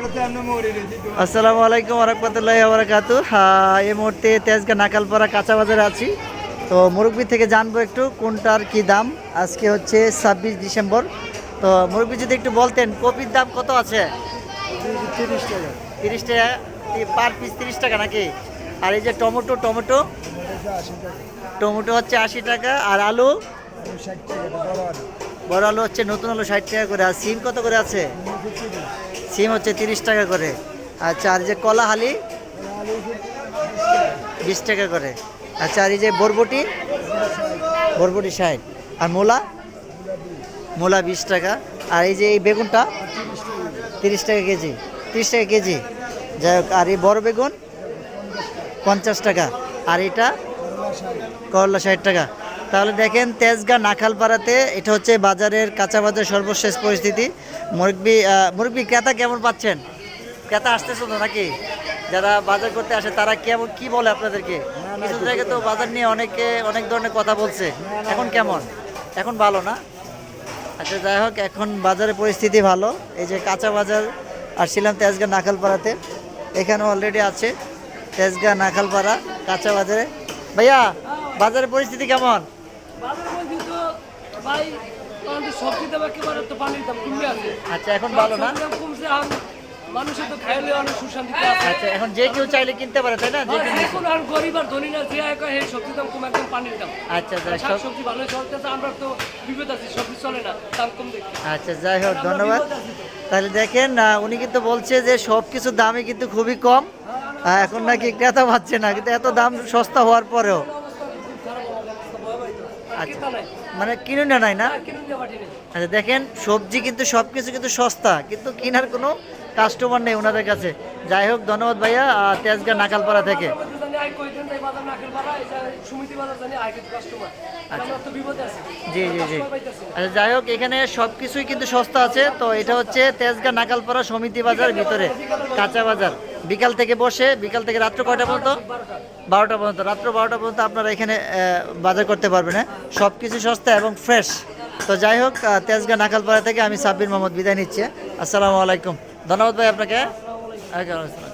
আসসালামু আলাইকুম রহমতুল্লাহ বারাকাতু। হ্যাঁ এই মুহূর্তে তেজগা নাকালপাড়া কাঁচা বাজারে আছি। তো মুরব্বি থেকে জানব একটু কোনটার কি দাম। আজকে হচ্ছে ছাব্বিশ ডিসেম্বর। তো মুরব্বি যদি একটু বলতেন, কপির দাম কত আছে? তিরিশ টাকা? পার পিস তিরিশ টাকা নাকি? আর এই যে টমেটো টমেটো? টমেটো হচ্ছে আশি টাকা। আর আলু? বড় আলু হচ্ছে, নতুন আলু ষাট টাকা করে। আর সিম কত করে আছে? সিম হচ্ছে তিরিশ টাকা করে। আচ্ছা আর যে কলা হালি, বিশ টাকা করে। আচ্ছা আর এই যে বরবটি বরবটি ষাট। আর মূলা? মূলা বিশ টাকা। আর এই যে এই বেগুনটা, তিরিশ টাকা কেজি। তিরিশ টাকা কেজি। যাই হোক, আর এই বড় বেগুন, পঞ্চাশ টাকা। আর এটা, করলা ষাট টাকা। তাহলে দেখেন তেজগা নাখালপাড়াতে এটা হচ্ছে বাজারের কাঁচা বাজার সর্বশেষ পরিস্থিতি। মুরব্বি মুরব্বি ক্রেতা কেমন পাচ্ছেন? ক্রেতা আসতেছে তো নাকি? যারা বাজার করতে আসে তারা কেমন কি বলে আপনাদেরকে? কিছু জায়গায় তো বাজার নিয়ে অনেকে অনেক ধরনের কথা বলছে। এখন কেমন? এখন ভালো না? আচ্ছা যাই হোক এখন বাজারের পরিস্থিতি ভালো। এই যে কাঁচা বাজার আসছিলাম তেজগা নাখালপাড়াতে। এখানে অলরেডি আছে তেজগা নাখালপাড়া কাঁচা বাজারে ভাইয়া বাজারের পরিস্থিতি কেমন? ভাই সবজি দাম একেবারে তো পানির দাম কমে আছে। আচ্ছা এখন ভালো না? কমছে আর মানুষের তো খাইলে অনেক সুশান্তিতে আচ্ছা এখন যে কেউ চাইলে কিনতে পারে তাই না? যে আর কেউ নিতে- এখন আর গরিব আর ধনী না যে একা এই সবজির দাম কম একদম পানির দাম। আচ্ছা যাই হোক। সবজি ভালো চলতেছে আমরা তো বিপদ আছি সবজি চলে না দাম কম দেখি আচ্ছা যাই হোক ধন্যবাদ। তাহলে দেখেন উনি কিন্তু বলছে যে সব কিছুর দামই কিন্তু খুবই কম। এখন নাকি ক্রেতা পাচ্ছে না কিন্তু এত দাম সস্তা হওয়ার পরেও। আচ্ছা। মানে কিনে না নাই না? কিনুন আচ্ছা দেখেন সবজি কিন্তু সব কিছু কিন্তু সস্তা কিন্তু কেনার কোনো কাস্টমার নেই ওনাদের কাছে। যাই হোক ধন্যবাদ ভাইয়া তেজগাঁ নাকালপাড়া থেকে। আছি। জি জি জি। আচ্ছা যাই হোক এখানে সব কিছুই কিন্তু সস্তা আছে। তো এটা হচ্ছে তেজগাঁ নাকালপাড়া সমিতি বাজার ভিতরে কাঁচা বাজার। বিকাল থেকে বসে বিকাল থেকে রাত্র কয়টা পর্যন্ত? বারোটা পর্যন্ত। রাত্র বারোটা পর্যন্ত আপনারা এখানে বাজার করতে পারবেন হ্যাঁ? সব কিছু সস্তা এবং ফ্রেশ তো যাই হোক তেজগাঁ নাকালপাড়া থেকে আমি সাব্বির মোহাম্মদ বিদায় নিচ্ছি। আসসালামু আলাইকুম। ধন্যবাদ ভাই আপনাকে। আসসালাম।